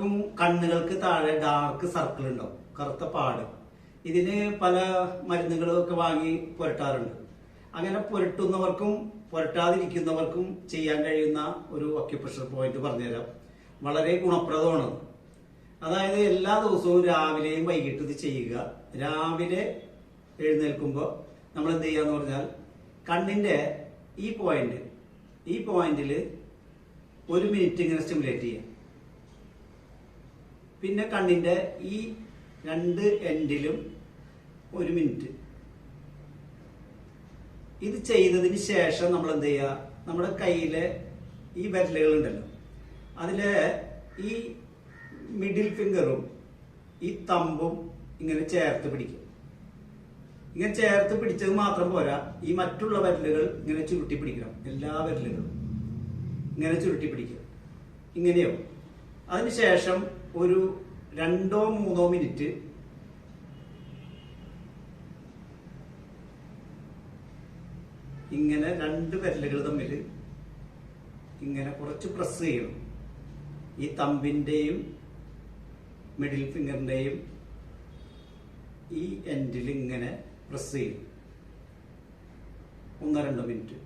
എല്ലാവർക്കും കണ്ണുകൾക്ക് താഴെ ഡാർക്ക് സർക്കിൾ ഉണ്ടാവും. കറുത്ത പാട്. ഇതിന് പല മരുന്നുകളൊക്കെ വാങ്ങി പുരട്ടാറുണ്ട്. അങ്ങനെ പുരട്ടുന്നവർക്കും പുരട്ടാതിരിക്കുന്നവർക്കും ചെയ്യാൻ കഴിയുന്ന ഒരു ഒക്യുപ്രഷർ പോയിന്റ് പറഞ്ഞുതരാം. വളരെ ഗുണപ്രദമാണ്. അതായത് എല്ലാ ദിവസവും രാവിലെയും വൈകിട്ട് ഇത് ചെയ്യുക. രാവിലെ എഴുന്നേൽക്കുമ്പോൾ നമ്മൾ എന്ത് ചെയ്യാന്ന് പറഞ്ഞാൽ കണ്ണിന്റെ ഈ പോയിന്റ് ഈ പോയിന്റിൽ ഒരു മിനിറ്റ് ഇങ്ങനെ സ്റ്റിമുലേറ്റ് ചെയ്യാം പിന്നെ കണ്ണിന്റെ ഈ രണ്ട് എൻഡിലും ഒരു മിനിറ്റ്. ഇത് ചെയ്തതിന് ശേഷം നമ്മൾ എന്ത് ചെയ്യുക നമ്മുടെ കയ്യിലെ ഈ വിരലുകൾ ഉണ്ടല്ലോ. അതിലെ ഈ മിഡിൽ ഫിംഗറും ഈ തമ്പും ഇങ്ങനെ ചേർത്ത് പിടിക്കും. ഇങ്ങനെ ചേർത്ത് പിടിച്ചത് മാത്രം പോരാ ഈ മറ്റുള്ള വിരലുകൾ ഇങ്ങനെ ചുരുട്ടി പിടിക്കണം. എല്ലാ വിരലുകളും ഇങ്ങനെ ചുരുട്ടി പിടിക്കുക. ഇങ്ങനെയോ? അതിനുശേഷം ഒരു രണ്ടോ മൂന്നോ മിനിറ്റ് ഇങ്ങനെ രണ്ട് വിരലുകൾ തമ്മിൽ ഇങ്ങനെ കുറച്ച് പ്രസ് ചെയ്യണം. ഈ തമ്പിന്റെയും മിഡിൽ ഫിംഗറിന്റെയും ഈ എൻഡിൽ ഇങ്ങനെ പ്രസ് ചെയ്യും ഒന്നോ രണ്ടോ മിനിറ്റ്.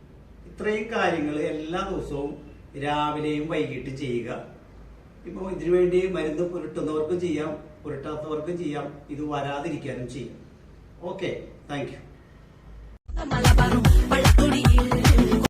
ഇത്രയും കാര്യങ്ങൾ എല്ലാ ദിവസവും രാവിലെയും വൈകിട്ട് ചെയ്യുക. ഇപ്പോൾ ഇതിനു വേണ്ടി മരുന്ന് പുരട്ടുന്നവർക്കും ചെയ്യാം പുരട്ടാത്തവർക്കും ചെയ്യാം. ഇത് വരാതിരിക്കാനും ചെയ്യാം. Okay thank